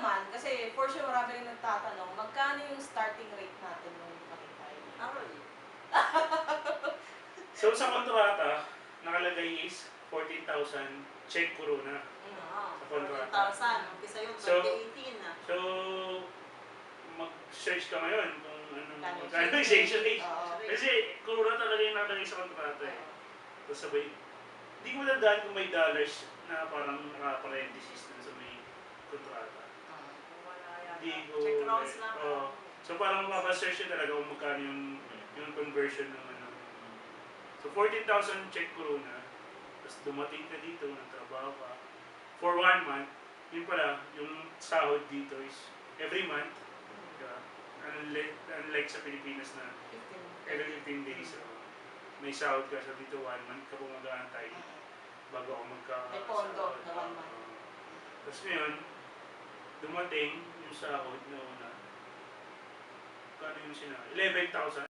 naman, kasi for sure marami rin nagtatanong, magkano yung starting rate natin nung makitay? Aroy. So sa kontrata, nakalagay is 14,000 check corona. Oo. Sa kontrata. 14,000. Umpisa yun, So, 2018 na. So, mag-search ka ngayon kung anong Magkano yung exchange rate. Kasi corona talaga yung nakalagay sa kontrata eh. Tapos sabay, hindi ko nadaan kung may dollars na parang naka-parenthesis dun sa. Ko... Check rounds lang. Oo. So parang mapasearch yun talaga kung magkano yung, yung conversion ng ano. So 14,000 check corona. Tapos dumating ka dito, nagtrabaho ka. For one month, yun pala, yung sahod dito is every month. Diba? Unlike, unlike sa Pilipinas na 15. every 15 days. So, may sahod ka sa dito one month ka po mag-aantay bago ako magka May pondo na one month. Tapos ngayon, dumating yung sahod na una. Kano yung sinabi? 11,000.